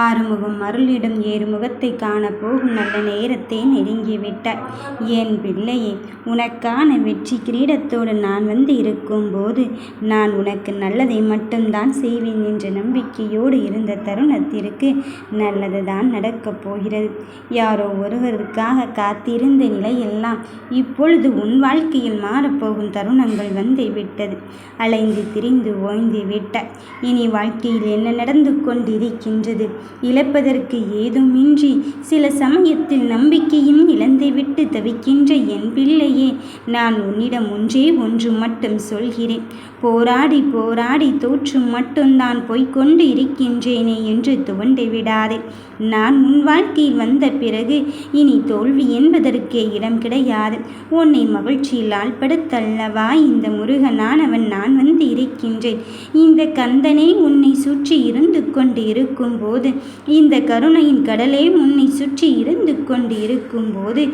ஆறுமுகம் அருளிடம் ஏறுமுகத்தை காணப்போகும் நல்ல நேரத்தை நெருங்கிவிட்டாய். என் பிள்ளையே உனக்கான வெற்றி கிரீடத்தோடு நான் வந்து இருக்கும்போது நான் உனக்கு நல்லதை மட்டும்தான் செய்வேன் என்ற நம்பிக்கையோடு இருந்த தருணத்திற்கு நல்லது தான் நடக்கப் போகிறது. யாரோ ஒருவருக்காக காத்திருந்த நிலையெல்லாம் இப்பொழுது உன் வாழ்க்கையில் மாறப்போகும் தருணங்கள் வந்து விட்டது. அலைந்து திரிந்து ஓய்ந்து விட்டாய். இனி வாழ்க்கையில் என்ன நடந்து கொண்டிருக்கின்றது? இழப்பதற்கு ஏதுமின்றி சில சமயத்தில் நம்பிக்கையும் இழந்துவிட்டு தவிக்கின்ற என் பிள்ளையே நான் உன்னிடம் ஒன்றே ஒன்று மட்டும் சொல்கிறேன். போராடி போராடி தோற்று மட்டும்தான் போய்கொண்டு இருக்கின்றேனே என்று துவண்டு விடாதே. நான் உன் வாழ்க்கையில் வந்த பிறகு இனி தோல்வி என்பதற்கே இடம் கிடையாது. உன்னை மகிழ்ச்சியில் ஆள்படுத்தல்லவா இந்த முருகனானவன் நான் வந்து இருக்கின்றேன். இந்த கந்தனே உன்னை சுற்றி இருந்து கொண்டு இருக்கும்போது இந்த கருணையின் கடலே உன்னை சுற்றி இருந்து கொண்டு இருக்கும்போது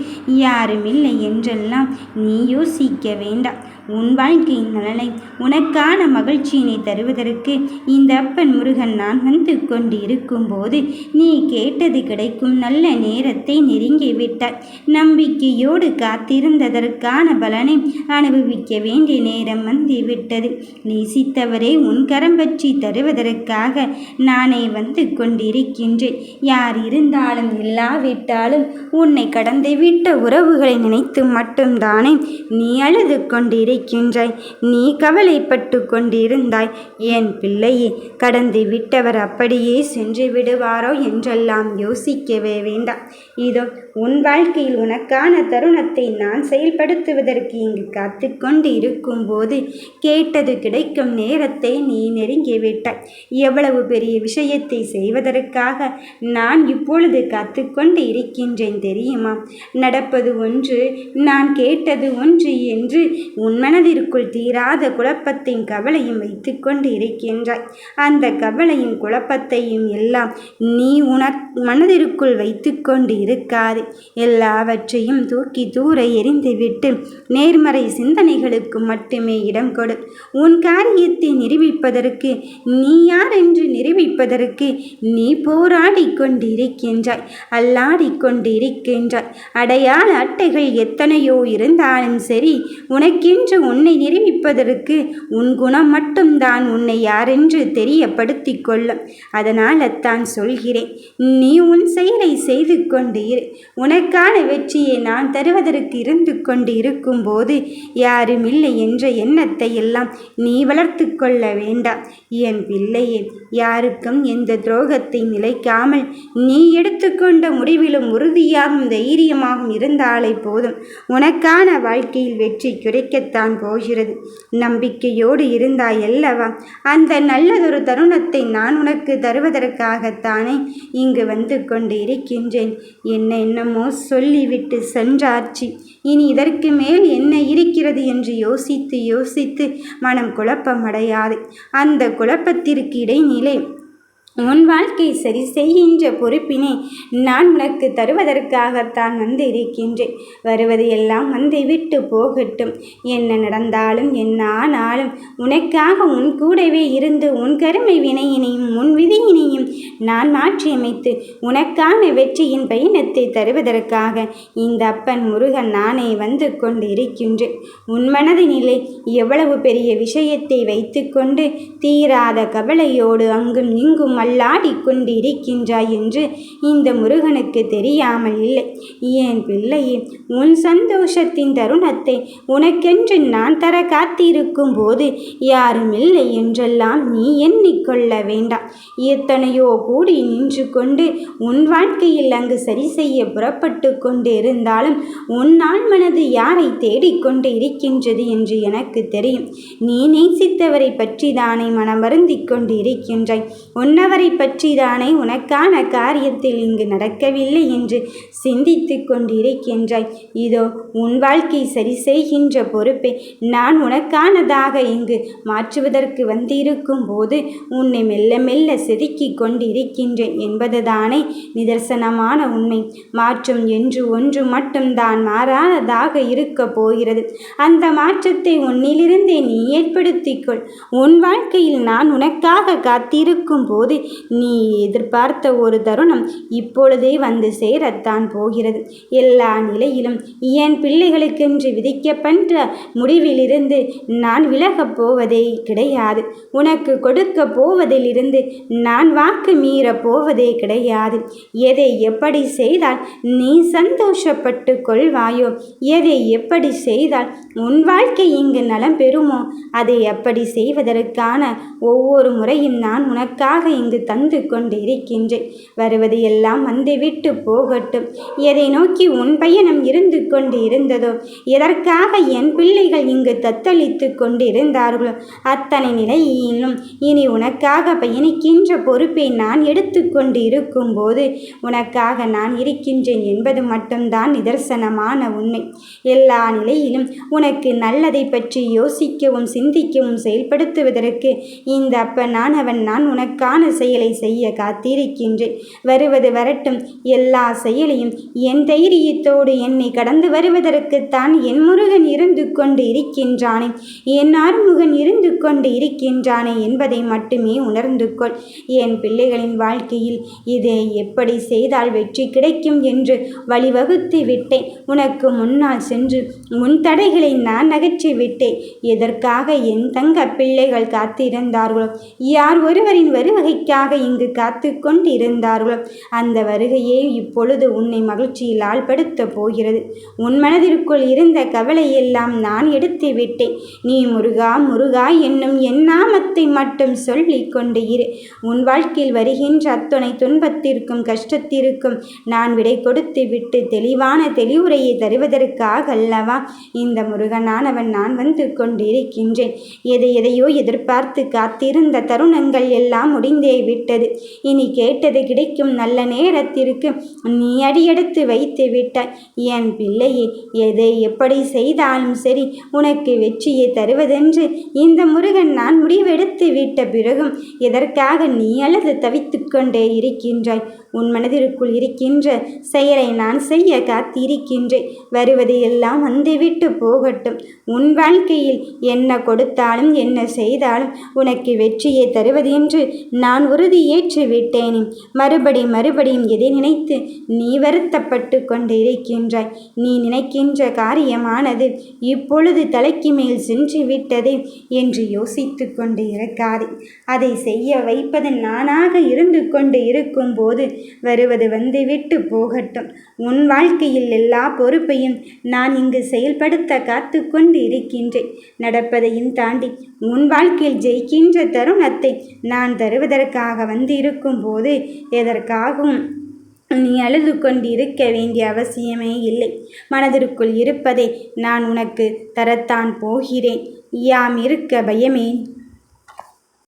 யாருமில்லை என்றெல்லாம் நீ யோசிக்க வேண்டாம். உன் வாழ்க்கையின் நலனை உனக்கான மகிழ்ச்சியினை தருவதற்கு இந்த அப்பன் முருகன் நான் வந்து கொண்டு இருக்கும்போது நீ கேட்டது கிடைக்கும் நல்ல நேரத்தை நெருங்கிவிட்டாய் நம்பிக்கையோடு காத்திருந்ததற்கான பலனை அனுபவிக்க வேண்டிய நேரம் வந்துவிட்டது நேசித்தவரே உன் கரம் பற்றி தருவதற்காக நானே வந்து கொண்டிருக்கின்றேன். யார் இருந்தாலும் இல்லாவிட்டாலும் உன்னை கடந்துவிட்ட உறவுகளை நினைத்து மட்டும்தானே நீ அழுது கொண்டிரு இருக்கின்றாய் நீ கவலைப்பட்டு கொண்டிருந்தாய். என் பிள்ளையே கடந்து விட்டவர் அப்படியே சென்று விடுவாரோ என்றெல்லாம் யோசிக்கவே வேண்டாம். இதோ உன் வாழ்க்கையில் உனக்கான தருணத்தை நான் செயல்படுத்துவதற்கு இங்கு காத்து கொண்டு இருக்கும்போது கேட்டது கிடைக்கும் நேரத்தை நீ நெருங்கிவிட்டாய் எவ்வளவு பெரிய விஷயத்தை செய்வதற்காக நான் இப்பொழுது காத்து கொண்டு இருக்கின்றேன் தெரியுமா? நடப்பது ஒன்று நான் கேட்டது ஒன்று என்று உண்மை மனதிற்குள் தீராத குழப்பத்தையும் கவலையும் வைத்துக்கொண்டு இருக்கின்றாய். அந்த கவலையும் குழப்பத்தையும் எல்லாம் நீ உணர் மனதிற்குள் வைத்துக்கொண்டு இருக்காது. எல்லாவற்றையும் தூக்கி தூர எரிந்துவிட்டு நேர்மறை சிந்தனைகளுக்கு மட்டுமே இடம் கொடு. உன் காரியத்தை நிரூபிப்பதற்கு நீ யார் என்று நிரூபிப்பதற்கு நீ போராடி கொண்டிருக்கின்றாய். அல்லாடி கொண்டிருக்கின்றாய். அடையாள அட்டைகள் எத்தனையோ இருந்தாலும் சரி உனக்கென்று உன்னை நிரூபிப்பதற்கு உன் குணம் மட்டும்தான் உன்னை யாரென்று தெரியப்படுத்திக் கொள்ளும். அதனால் தான் சொல்கிறேன் நீ உன் செயலை செய்து கொண்டு இரு. உனக்கான வெற்றியை நான் தருவதற்கு இருந்து கொண்டு இருக்கும்போது யாரும் இல்லை என்ற எண்ணத்தை எல்லாம் நீ வளர்த்து கொள்ள வேண்டாம். என் பிள்ளையே யாருக்கும் எந்த துரோகத்தை நிலைக்காமல் நீ எடுத்துக்கொண்ட முடிவிலும் உறுதியாகவும் தைரியமாகவும் இருந்தாலே போதும். உனக்கான வாழ்க்கையில் வெற்றி கிடைக்கத்தான் போகிறது நம்பிக்கையோடு இருந்தாய் அல்லவா? அந்த நல்லதொரு தருணத்தை நான் உனக்கு தருவதற்காகத்தானே இங்கு வந்து கொண்டு இருக்கின்றேன் என்ன என்னமோ சொல்லிவிட்டு சென்றாச்சு. இனி இதற்கு மேல் என்ன இருக்கிறது என்று யோசித்து யோசித்து மனம் குழப்பமடையாது. அந்த குழப்பத்திற்கு இடைநிலை உன் வாழ்க்கை சரி செய்கின்ற பொறுப்பினை நான் உனக்கு தருவதற்காகத்தான் வந்து இருக்கின்றேன் வருவது எல்லாம் வந்து விட்டு போகட்டும். என்ன நடந்தாலும் என்ன ஆனாலும் உனக்காக உன் கூடவே இருந்து உன் கருமை வினையினையும் உன் விதியினையும் நான் மாற்றியமைத்து உனக்கான வெற்றியின் பயணத்தை தருவதற்காக இந்த அப்பன் முருகன் நானே வந்து கொண்டு இருக்கின்றேன் உன் மனது நிலை எவ்வளவு பெரிய விஷயத்தை வைத்துக்கொண்டு தீராத கவலையோடு அங்கும் இங்கும் அல்லாடி கொண்டிருக்கின்றாய் என்று இந்த முருகனுக்கு தெரியாமல் இல்லை. ஏன் பிள்ளையே உன் சந்தோஷத்தின் தருணத்தை உனக்கென்று நான் தர காத்திருக்கும் போது யாரும் இல்லை என்றெல்லாம் நீ எண்ணிக்கொள்ள வேண்டாம். எத்தனையோ கூடி நின்று கொண்டு உன் வாழ்க்கையில் அங்கு சரி செய்ய புறப்பட்டு கொண்டு இருந்தாலும் உன் நாள் மனது யாரை தேடிக்கொண்டு இருக்கின்றது என்று எனக்கு தெரியும். நீ நேசித்தவரை பற்றி தானே மனம் வருந்திக் கொண்டு இருக்கின்றாய் உன்னை கணவரை பற்றிதானே உனக்கான காரியத்தில் இங்கு நடக்கவில்லை என்று சிந்தித்து கொண்டிருக்கின்றாய். இதோ உன் வாழ்க்கை சரி செய்கின்ற பொறுப்பை நான் உனக்கானதாக இங்கு மாற்றுவதற்கு வந்திருக்கும் போது உன்னை மெல்ல மெல்ல செதுக்கி கொண்டிருக்கின்றேன் என்பதுதானே நிதர்சனமான உண்மை. மாற்றம் என்று ஒன்று மட்டும்தான் மாறாததாக இருக்க போகிறது. அந்த மாற்றத்தை உன்னிலிருந்தே நீ ஏற்படுத்திக்கொள் உன் வாழ்க்கையில் நான் உனக்காக காத்திருக்கும் போது நீ எதிர்பார்த்த ஒரு தருணம் இப்பொழுதே வந்து சேரத்தான் போகிறது. எல்லா நிலையிலும் என் பிள்ளைகளுக்கென்று விதிக்கப்பட்ட முடிவிலிருந்து நான் விலகப் போவதே கிடையாது. உனக்கு கொடுக்க போவதிலிருந்து நான் வாக்கு மீறப் போவதே கிடையாது. எதை எப்படி செய்தால் நீ சந்தோஷப்பட்டு கொள்வாயோ? எதை எப்படி செய்தால் உன் வாழ்க்கை இங்கு நலம் பெறுமோ? அதை எப்படி செய்வதற்கான ஒவ்வொரு முறையும் நான் உனக்காக இங்கு தந்து கொண்டு இருக்கின்றேன் வருவது எல்லாம் வந்துவிட்டு போகட்டும். எதை நோக்கி உன் பயணம் இருந்து கொண்டு இருந்ததோ எதற்காக என் பிள்ளைகள் இங்கு தத்தளித்து கொண்டிருந்தார்களோ அத்தனை நிலையிலும் இனி உனக்காக பயணிக்கின்ற பொறுப்பை நான் எடுத்துக்கொண்டு இருக்கும்போது உனக்காக நான் இருக்கின்றேன் என்பது மட்டும்தான் நிதர்சனமான உண்மை. எல்லா நிலையிலும் உனக்கு நல்லதை பற்றி யோசிக்கவும் சிந்திக்கவும் செயல்படுத்துவதற்கு இந்த அப்ப நான் அவன் நான் உனக்கான செயலை செய்ய காத்திருக்கின்றேன் வருவது வரட்டும். எல்லா செயலையும் என் தைரியத்தோடு என்னை கடந்து வருவதற்குத்தான் என் முருகன் இருந்து கொண்டு இருக்கின்றானே. என் ஆறுமுகன் இருந்து கொண்டு இருக்கின்றானே என்பதை மட்டுமே உணர்ந்து கொள். என் பிள்ளைகளின் வாழ்க்கையில் இதை எப்படி செய்தால் வெற்றி கிடைக்கும் என்று வழிவகுத்து விட்டேன். உனக்கு முன்னால் சென்று முன் தடைகளை நான் அகற்றி விட்டேன். எதற்காக என் தங்க பிள்ளைகள் காத்திருந்தார்களோ? யார் ஒருவரின் வருகைக்காக இங்கு காத்து கொண்டிருந்தார்கள் அந்த வருகையே இப்பொழுது உன்னை மகிழ்ச்சியில் ஆள்படுத்த போகிறது. உன் மனதிற்குள் இருந்த கவலையெல்லாம் நான் எடுத்து விட்டேன். நீ முருகா முருகா என்னும் என் நாமத்தை மட்டும் சொல்லி கொண்டு இரு. உன் வாழ்க்கையில் வருகின்ற அத்துணை துன்பத்திற்கும் கஷ்டத்திற்கும் நான் விடை கொடுத்து விட்டு தெளிவான தெளிவுரையை தருவதற்காக அல்லவா இந்த முருகனானவன் நான் வந்து கொண்டிருக்கின்றேன். எதை எதையோ எதிர்பார்த்து காத்திருந்த தருணங்கள் எல்லாம் முடிந்தே விட்டது. இனி கேட்டது கிடைக்கும் நல்ல நேரத்திற்கு நீ அடியெடுத்து வைத்து விட்டாய். என் பிள்ளையே எதை எப்படி செய்தாலும் சரி உனக்கு வெற்றியை தருவதென்று இந்த முருகன் நான் முடிவெடுத்து விட்ட பிறகும் எதற்காக நீ அல்லது தவித்து கொண்டே இருக்கின்றாய்? உன் மனதிற்குள் இருக்கின்ற செயலை நான் செய்ய காத்திருக்கின்றேன். வருவது எல்லாம் வந்துவிட்டு போகட்டும். உன் வாழ்க்கையில் என்ன கொடுத்தாலும் என்ன செய்தாலும் உனக்கு வெற்றியை தருவது என்று நான் உறுதி ஏற்று விட்டேனே மறுபடி மறுபடியும் எதை நினைத்து நீ வருத்தப்பட்டு கொண்டிருக்கின்றாய்? நீ நினைக்கின்ற காரியமானது இப்பொழுது தலைக்கு மேல் சென்று விட்டதே என்று யோசித்து கொண்டு இருக்காதே அதை செய்ய வைப்பது நானாக இருந்து கொண்டு இருக்கும்போது வருவது வந்துவிட்டு போகட்டும். உன் வாழ்க்கையில் எல்லா பொறுப்பையும் நான் இங்கு செயல்படுத்த காத்து கொண்டு இருக்கின்றேன் நடப்பதையும் தாண்டி உன் வாழ்க்கையில் ஜெயிக்கின்ற தருணத்தை நான் தருவதற்காக வந்திருக்கும் போது எதற்காகவும் நீ அழுது கொண்டு இருக்க வேண்டிய அவசியமே இல்லை. மனதிற்குள் இருப்பதை நான் உனக்கு தரத்தான் போகிறேன். யாம் இருக்க பயமேன்